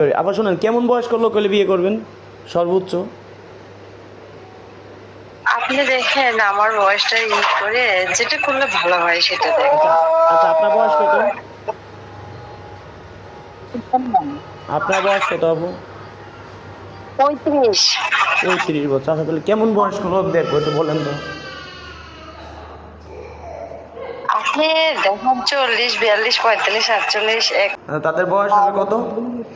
আবার শোনেন কেমন বয়স্ক লোক হলে বিয়ে করবেন? সর্বোচ্চ? আপনি দেখেন আমার বয়সটা ই করে যেটা করলে ভালো হয় সেটা দেখেন। আচ্ছা আপনার বয়স কত? আপনার বয়স কত আপু? পঁয়ত্রিশ। পঁয়ত্রিশ বছর আচ্ছা তাহলে কেমন বয়স্ক লোক দেখব একটু বলেন তো। আপনি দেখেন চল্লিশ বিয়াল্লিশ পঁয়তাল্লিশ আটচল্লিশ এক আচ্ছা, তাদের বয়স হবে কত?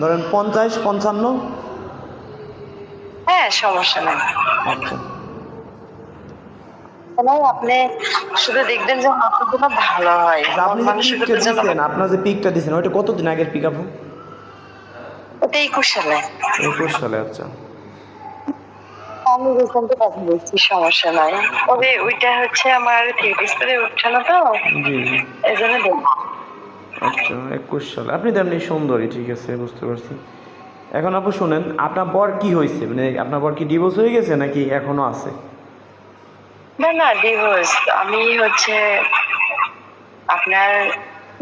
ধরেন পঞ্চাশ পঞ্চান্ন? হ্যাঁ সমস্যা নেই। আচ্ছা। আপনি শুধু দেখবেন যে মাথাগুলো ভালো হয় আচ্ছা, আপনার যে পিকটা ওইটা কতদিন আগের পিক আপু? ওটা একুশ সালে। একুশ সালে আচ্ছা। আমি রিসেন্টলি কথা বলছি সমস্যা নাই। তবে ওইটা হচ্ছে আমার থ্রি উঠছে না তো? এই জন্য আচ্ছা একুশ সালে। আপনি তো এমনি সুন্দরী, ঠিক আছে, বুঝতে পারছি। এখন আপু শুনেন, আপনার বর কি হয়েছে? মানে আপনার বর কি ডিভোর্স হয়ে গেছে নাকি এখনও আছে? না না ডিভোর্স আমি হচ্ছে আপনার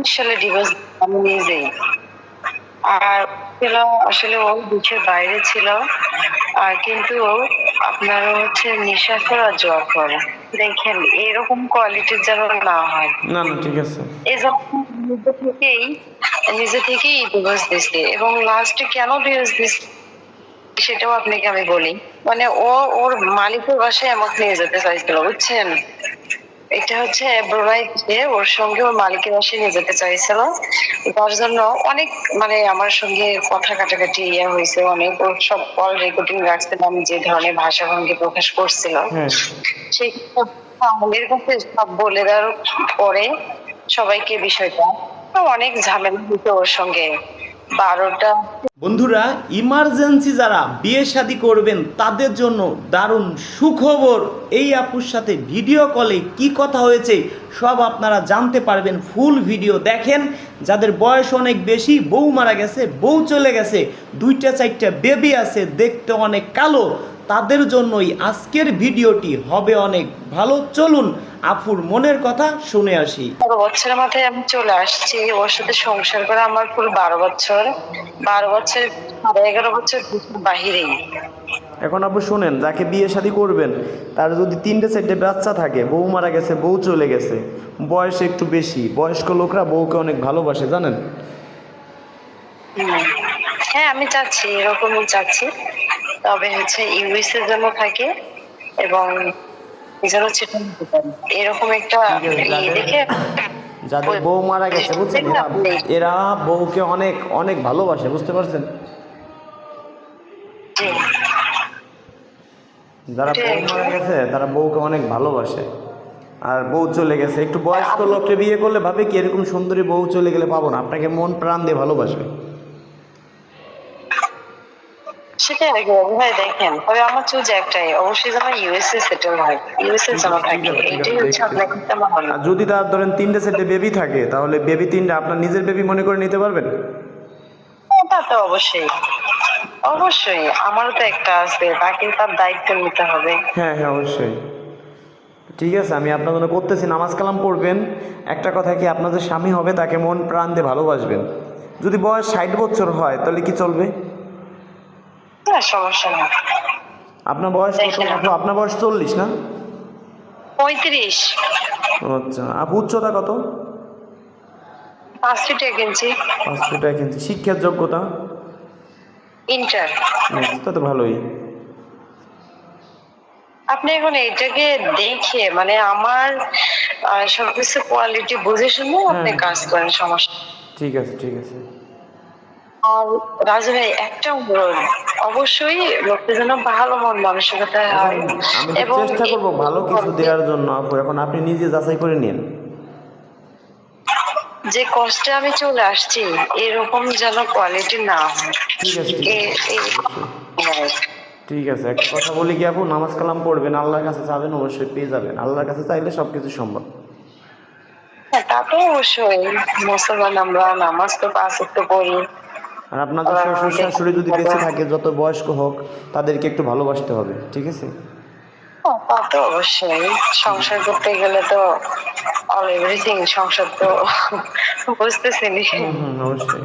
সালে ডিভোর্স আমি নিজেই। আর ছিল, আসলে ও দেশের বাইরে ছিল। আর কিন্তু আপনার হচ্ছে নেশা করা জোয়া করে দেখেন এরকম কোয়ালিটির যেন না হয়। না না ঠিক আছে। এই নিজে থেকেই নিজে থেকেই ডিভোর্স দিছে এবং লাস্টে কেন ডিভোর্স দিছে সেটাও আপনাকে আমি বলি। মানে ও ওর মালিকের বাসায় আমাকে নিয়ে যেতে চাইছিল বুঝছেন? এটা হচ্ছে ব্রুনাইতে ওর সঙ্গে ওর মালিকের বাসায় নিয়ে যেতে চাইছিল। তার জন্য অনেক মানে আমার সঙ্গে কথা কাটাকাটি ইয়ে হয়েছে অনেক ওর সব কল রেকর্ডিং রাখছিলাম যে ধরনের ভাষা ভঙ্গি প্রকাশ করছিল। হ্যাঁ। সেই আমাদের কাছে সব বলে দেওয়ার পরে সবাইকে বিষয়টা অনেক ঝামেলা হতো ওর সঙ্গে। বারোটা বন্ধুরা ইমার্জেন্সি যারা বিয়ে শাদি করবেন, তাদের জন্য দারুণ সুখবর। এই আপুর সাথে ভিডিও কলে কি কথা হয়েছে, সব আপনারা জানতে পারবেন ফুল ভিডিও দেখেন, যাদের বয়স অনেক বেশি, বউ মারা গেছে, বউ চলে গেছে, দুইটা, চারটা বেবি আছে, দেখতে অনেক কালো। তাদের জন্যই আজকের ভিডিওটি হবে অনেক ভালো। চলুন, আপুর মনের কথা শুনে আসি। বছরের মাথায় আমি চলে আসছি। ওর সাথে সংসার করে আমার পুরো বারো বছর। বারো বছর সাড়ে এগারো বছর বাহিরেই এখন আপু শুনেন যাকে বিয়ে শাদী করবেন তার যদি তিনটে চারটে বাচ্চা থাকে বউ মারা গেছে বউ চলে গেছে বয়স একটু বেশি বয়স্ক লোকরা বউকে অনেক ভালোবাসে জানেন? হ্যাঁ আমি চাচ্ছি এরকমই চাচ্ছি। তবে হচ্ছে ইউএসএ যেন থাকে এবং যেন এরকম একটা ইয়ে দেখে যাদের বউ মারা গেছে বুঝছেন? এরা এরা বউকে অনেক অনেক ভালোবাসে বুঝতে পারছেন? যারা বউ মারা গেছে তারা বউকে অনেক ভালোবাসে। আর বউ চলে গেছে একটু বয়স্ক লোককে বিয়ে করলে ভাবে কি এরকম সুন্দরী বউ চলে গেলে পাবো না? আপনাকে মন প্রাণ দিয়ে ভালোবাসবে। সেটাই ভাই দেখেন। তবে আমার চুজ একটাই অবশ্যই যেন ইউএসএ সেটেল হয়। ইউএসএ যেন থাকে এটাই হচ্ছে আপনার আর যদি তার ধরেন তিনটে সেটে বেবি থাকে তাহলে বেবি তিনটে আপনার নিজের বেবি মনে করে নিতে পারবেন? হয়। তা তো অবশ্যই। অবশ্যই আমারও তো একটা আছে তাকে তার দায়িত্ব নিতে হবে। হ্যাঁ হ্যাঁ অবশ্যই। ঠিক আছে আমি আপনার জন্য করতেছি নামাজ কালাম পড়বেন। একটা কথা কি আপনার যে স্বামী হবে তাকে মন প্রাণ দিয়ে ভালোবাসবেন। যদি বয়স ষাট বছর হয় তাহলে কি চলবে? না সমস্যা নেই। আপনার বয়স কত? আপু আপনার বয়স চল্লিশ না? পঁয়ত্রিশ। আচ্ছা আপু উচ্চতা কত? পাঁচ ফিট এক ইঞ্চি। পাঁচ ফুট এক ইঞ্চি। শিক্ষার যোগ্যতা? ইন্টার। তা তো ভালোই। আপনি এখন এটাকে দেখে মানে আমার সবকিছু কোয়ালিটি বুঝে শুনে আপনি হ্যাঁ। কাজ করেন সমস্যা ঠিক আছে ঠিক আছে। আর রাজু ভাই একটা অনুরোধ অবশ্যই লোকটা যেন ভালো মন মানসিকতা হয়। তো চেষ্টা করব ভালো কিছু দেওয়ার জন্য আপু এখন আপনি নিজে যাচাই করে নিন। যে কষ্টে আমি চলে আসছি এরকম যেন কোয়ালিটি না হয়। ঠিক আছে ঠিক আছে। এ- ঠিক আছে একটা কথা বলি কি আপু নামাজ কালাম পড়বেন আল্লাহর কাছে চাবেন অবশ্যই পেয়ে যাবেন। আল্লাহর কাছে চাইলে সবকিছু সম্ভব। হ্যাঁ, তা তো অবশ্যই। মুসলমান আমরা নামাজ তো পাঁচ ওয়াক্ত পড়ি। আর আপনাদের শ্বশুর শাশুড়ি যদি বেঁচে থাকে যত বয়স্ক হোক তাদেরকে একটু ভালোবাসতে হবে ঠিক আছে? তা তো অবশ্যই। সংসার করতে গেলে তো অল এভরিথিং সংসার তো বুঝতেছি নি হুম হুম অবশ্যই।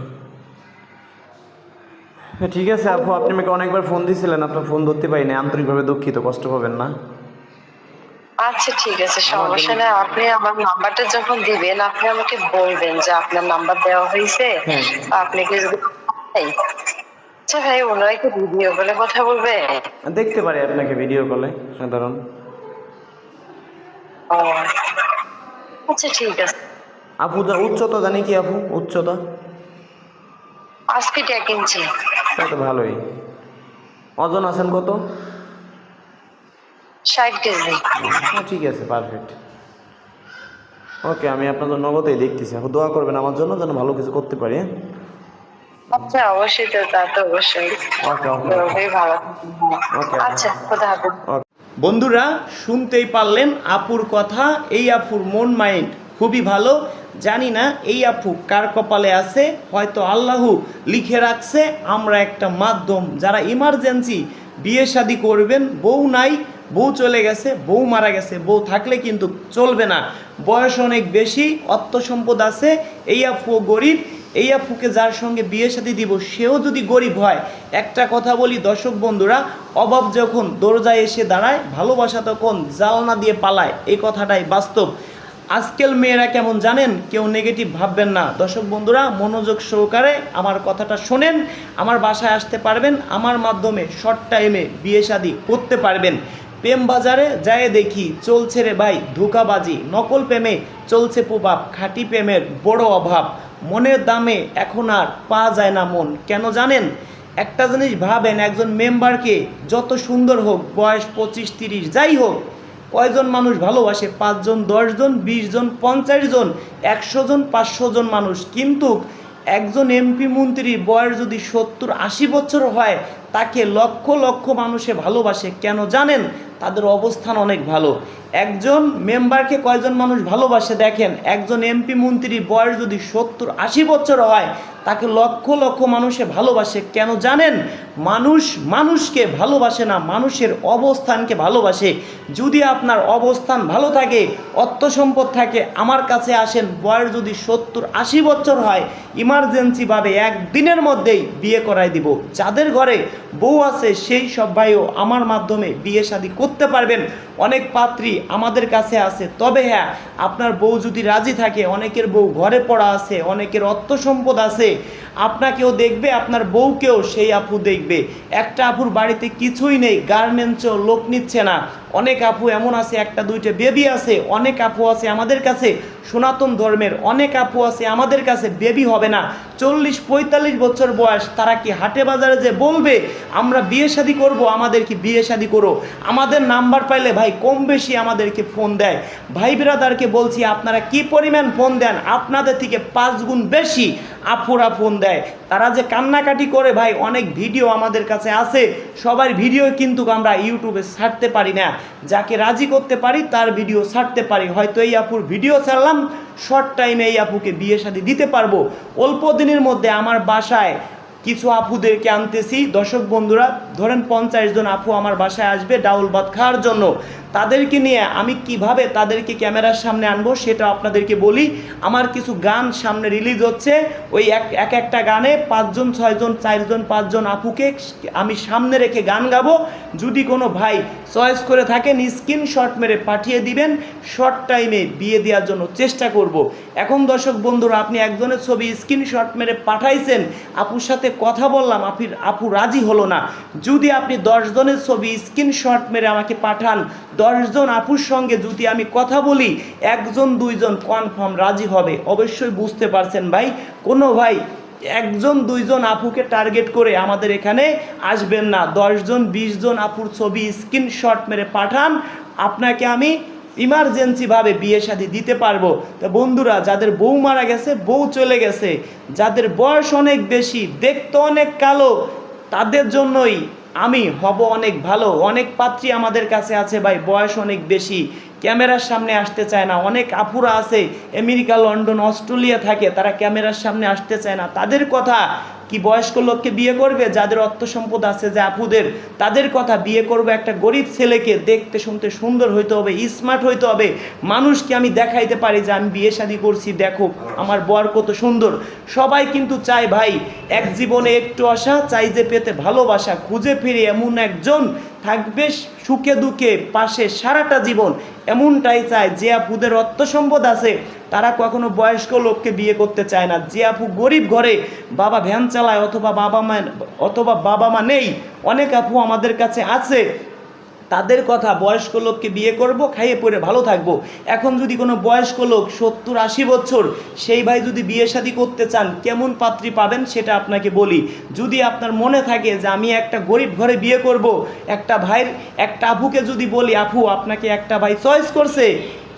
হ্যাঁ, ঠিক আছে আপু আপনি আমাকে অনেকবার ফোন দিয়েছিলেন আপনার ফোন ধরতে পারিনি আন্তরিকভাবে দুঃখিত কষ্ট পাবেন না। আচ্ছা ঠিক আছে সমস্যা নেই আপনি আমার নাম্বারটা যখন দিবেন আপনি আমাকে বলবেন যে আপনার নাম্বার দেওয়া হয়েছে হ্যাঁ। আপনি কি আচ্ছা ভাই ওনারা কি ভিডিও বলে কথা বলবে? দেখতে পারি আপনাকে ভিডিও কলে সাধারণ। আচ্ছা ঠিক আছে। আপু যা উচ্চতা জানি কি আপু? উচ্চতা? পাঁচ এক ইঞ্চি তা তো ভালোই। ওজন আছেন কত? ষাট কেজি। ঠিক আছে পারফেক্ট ওকে আমি আপনার জন্য নগদেই দেখতেছি। দোয়া করবেন আমার জন্য যেন ভালো কিছু করতে পারি হ্যাঁ? আচ্ছা অবশ্যই তো তা তো অবশ্যই। ভালো। আচ্ছা খোদা হাফেজ বন্ধুরা শুনতেই পারলেন আপুর কথা এই আপুর মন মাইন্ড খুবই ভালো। জানি না এই আপু কার কপালে আছে হয়তো আল্লাহু লিখে রাখছে আমরা একটা মাধ্যম। যারা ইমার্জেন্সি বিয়ে শাদি করবেন বউ নাই বউ চলে গেছে বউ মারা গেছে বউ থাকলে কিন্তু চলবে না। বয়স অনেক বেশি অর্থ সম্পদ আছে এই আপু গরিব এই আপুকে যার সঙ্গে বিয়ে সাথে দিব, সেও যদি গরিব হয়, একটা কথা বলি দর্শক বন্ধুরা, অভাব যখন দরজায় এসে দাঁড়ায়, ভালোবাসা তখন জালনা দিয়ে পালায়। এই কথাটাই বাস্তব। আজকাল মেয়েরা কেমন জানেন? কেউ নেগেটিভ ভাববেন না। দর্শক বন্ধুরা, মনোযোগ সহকারে আমার কথাটা শোনেন। আমার বাসায় আসতে পারবেন, আমার মাধ্যমে শর্ট টাইমে বিয়ে শাদি করতে পারবেন। প্রেম বাজারে যায় দেখি, চলছে রে ভাই ধোকাবাজি। নকল প্রেমে চলছে প্রভাব, খাঁটি প্রেমের বড় অভাব। মনের দামে এখন আর পাওয়া যায় না মন। কেন জানেন? একটা জিনিস ভাবেন, একজন মেম্বারকে যত সুন্দর হোক, বয়স পঁচিশ তিরিশ, যাই হোক, কয়জন মানুষ ভালোবাসে? পাঁচজন, দশজন বিশ জন পঞ্চাশ জন একশো জন পাঁচশো জন মানুষ। কিন্তু একজন এমপি মন্ত্রীর বয়স যদি সত্তর আশি বছর হয়, তাকে লক্ষ লক্ষ মানুষে ভালোবাসে। কেন জানেন? তাদের অবস্থান অনেক ভালো। একজন মেম্বারকে কয়জন মানুষ ভালোবাসে দেখেন? একজন এমপি মন্ত্রীর বয়স যদি সত্তর আশি বছর হয়, তাকে লক্ষ লক্ষ মানুষে ভালোবাসে। কেন জানেন? মানুষ মানুষকে ভালোবাসে না, মানুষের অবস্থানকে ভালোবাসে। যদি আপনার অবস্থান ভালো থাকে অর্থ সম্পদ থাকে, আমার কাছে আসেন, বয়স যদি সত্তর আশি বছর হয় ইমার্জেন্সিভাবে একদিনের মধ্যেই বিয়ে করাই দিব। যাদের ঘরে বউ আছে, সেই সব ভাইও আমার মাধ্যমে বিয়ে শাদি করতে পারবেন। অনেক পাত্রী আমাদের কাছে আছে। তবে হ্যাঁ আপনার বউ যদি রাজি থাকে, অনেকের বউ ঘরে পড়া আছে, অনেকের অর্থ সম্পদ আছে, আপনাকেও দেখবে, আপনার বউকেও সেই আপু দেখবে। একটা আপুর বাড়িতে কিছুই নেই গার্মেন্টসও লোক নিচ্ছে না। অনেক আপু এমন আছে, একটা, দুইটা বেবি আছে, অনেক আপু আছে আমাদের কাছে, সনাতন ধর্মের অনেক আপু আছে আমাদের কাছে বেবি হবে না। চল্লিশ, পঁয়তাল্লিশ বছর বয়স, তারা কি হাটে বাজারে যে বলবে, আমরা বিয়ে শাদি করব, আমাদের কি বিয়ে শাদি করো? আমাদের নাম্বার পাইলে ভাই, কম বেশি আমাদেরকে ফোন দেয়। ভাই বিরাদারকে বলছি, আপনারা কি পরিমাণ ফোন দেন? আপনাদের থেকে পাঁচ গুণ বেশি আপুরা ফোন দেয়। তারা যে কান্নাকাটি করে, ভাই, অনেক ভিডিও আমাদের কাছে আছে। সবার ভিডিও কিন্তু আমরা ইউটিউবে ছাড়তে পারি না। যাকে রাজি করতে পারি, তার ভিডিও ছাড়তে পারি। হয়তো এই আপুর ভিডিও ছাড়লাম, শর্ট টাইমে এই আপুকে বিয়ে শাদি দিতে পারব। অল্প দিনের মধ্যে আমার বাসায় কিছু আপুদেরকে আনতেছি। দর্শক বন্ধুরা, ধরেন পঞ্চাশ জন আপু আমার বাসায় আসবে ডাউল ভাত খাওয়ার জন্য। তাদেরকে নিয়ে আমি কীভাবে তাদেরকে ক্যামেরার সামনে আনব সেটা আপনাদেরকে বলি। আমার কিছু গান সামনে রিলিজ হচ্ছে। ওই এক এক একটা গানে পাঁচজন, ছয়জন, চারজন, পাঁচজন আপুকে আমি সামনে রেখে গান গাবো। যদি কোনো ভাই চয়েস করে থাকেন, স্ক্রিনশট মেরে পাঠিয়ে দিবেন। শর্ট টাইমে বিয়ে দেওয়ার জন্য চেষ্টা করব। এখন দর্শক বন্ধুরা, আপনি একজনের ছবি স্ক্রিনশট মেরে পাঠাইছেন, আপুর সাথে কথা বললাম আপির আপু রাজি হলো না। যদি আপনি দশ জনের ছবি স্ক্রিনশট মেরে আমাকে পাঠান দশজন আপুর সঙ্গে যদি আমি কথা বলি, একজন, দুইজন কনফার্ম রাজি হবে। অবশ্যই বুঝতে পারছেন ভাই। কোনো ভাই, একজন, দুইজন আপুকে টার্গেট করে আমাদের এখানে আসবেন না। দশজন, বিশজন আপুর ছবি স্ক্রিনশট মেরে পাঠান। আপনাকে আমি ইমার্জেন্সিভাবে বিয়ে শাদি দিতে পারব। তো বন্ধুরা, যাদের বউ মারা গেছে, বউ চলে গেছে। যাদের বয়স অনেক বেশি, দেখতে অনেক কালো, তাদের জন্যই আমি হব অনেক ভালো, অনেক পাত্রী আমাদের কাছে আছে ভাই, বয়স অনেক বেশি, ক্যামেরার সামনে আসতে চায় না, অনেক আপুরা আছে, আমেরিকা, লন্ডন, অস্ট্রেলিয়া থাকে, তারা ক্যামেরার সামনে আসতে চায় না, তাদের কথা কি বয়স্ক লোককে বিয়ে করবে? যাদের অর্থ সম্পদ আছে যে আপুদের, তাদের কথা বিয়ে করবে একটা গরিব ছেলেকে দেখতে শুনতে সুন্দর হইতে হবে স্মার্ট হইতে হবে। মানুষকে আমি দেখাইতে পারি যে আমি বিয়ে শাদী করছি, দেখো, আমার বর কত সুন্দর। সবাই কিন্তু চায়, ভাই, এক জীবনে একটু আশা চাই যে পেতে ভালোবাসা, খুঁজে ফিরে এমন একজন থাকবে সুখে দুঃখে পাশে সারাটা জীবন। এমনটাই চায় যে আপুদের অর্থ সম্পদ আছে। তারা কখনো বয়স্ক লোককে বিয়ে করতে চায় না। যে আপু গরিব ঘরে বাবা ভ্যান চালায় অথবা বাবা মা, অথবা বাবা মা নেই, অনেক আপু আমাদের কাছে আছে। তাদের কথা বয়স্ক লোককে বিয়ে করব, খাইয়ে পরে ভালো থাকব। এখন যদি কোনো বয়স্ক লোক সত্তর আশি বছর, সেই ভাই যদি বিয়ে শাদী করতে চান, কেমন পাত্রী পাবেন সেটা আপনাকে বলি। যদি আপনার মনে থাকে যে আমি একটা গরিব ঘরে বিয়ে করব, একটা ভাইয়ের, একটা আপুকে যদি বলি, আপু, আপনাকে একটা ভাই চয়েস করছে।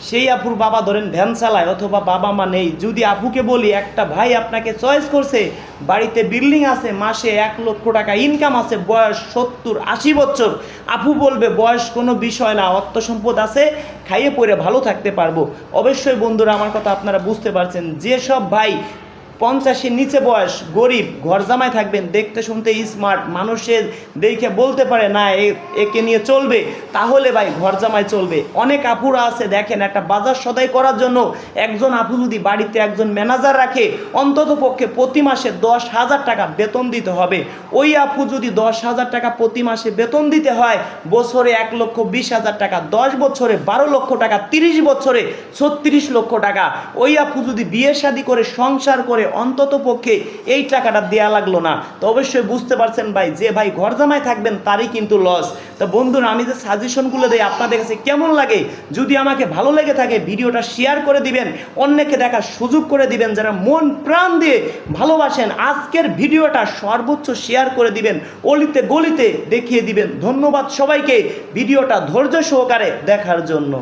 সেই আপুর বাবা ধরেন ভ্যান চালায় অথবা বাবা মা নেই। যদি আপুকে বলি, একটা ভাই আপনাকে চয়েস করছে, বাড়িতে বিল্ডিং আছে, মাসে এক লক্ষ টাকা ইনকাম আছে, বয়স সত্তর আশি বছর। আপু বলবে, বয়স কোনো বিষয় না, অর্থ সম্পদ আছে, খাইয়ে পরে ভালো থাকতে পারব। অবশ্যই বন্ধুরা, আমার কথা আপনারা বুঝতে পারছেন যেসব ভাই পঞ্চাশের নিচে বয়স, গরিব, ঘর জামাই থাকবেন, দেখতে শুনতে স্মার্ট মানুষের দেখে বলতে পারে, না একে নিয়ে চলবে। তাহলে ভাই, ঘর জামাই চলবে। অনেক আপুরা আছে, দেখেন, একটা বাজার সদাই করার জন্য একজন আপু যদি বাড়িতে একজন ম্যানেজার রাখে, অন্তত পক্ষে প্রতি মাসে দশ হাজার টাকা বেতন দিতে হবে। ওই আপু যদি দশ হাজার টাকা প্রতি মাসে বেতন দিতে হয়, বছরে এক লক্ষ বিশ হাজার টাকা, দশ বছরে বারো লক্ষ টাকা, তিরিশ বছরে ছত্রিশ লক্ষ টাকা। ওই আপু যদি বিয়ে শাদী করে, সংসার করে অন্তত পক্ষে এই টাকাটা দেয়া লাগল না। তো অবশ্যই বুঝতে পারছেন ভাই, যে ভাই ঘর জামাই থাকবেন তারই কিন্তু লস তো বন্ধুরা, আমি যে সাজেশনগুলো দেই, আপনাদের কাছে কেমন লাগে? যদি আমাকে ভালো লেগে থাকে, ভিডিওটা শেয়ার করে দিবেন, অন্যকে দেখার সুযোগ করে দিবেন, যারা মন প্রাণ দিয়ে ভালোবাসেন, আজকের ভিডিওটা সর্বোচ্চ শেয়ার করে দিবেন, অলিতে গলিতে দেখিয়ে দিবেন। ধন্যবাদ সবাইকে, ভিডিওটা ধৈর্য সহকারে দেখার জন্য।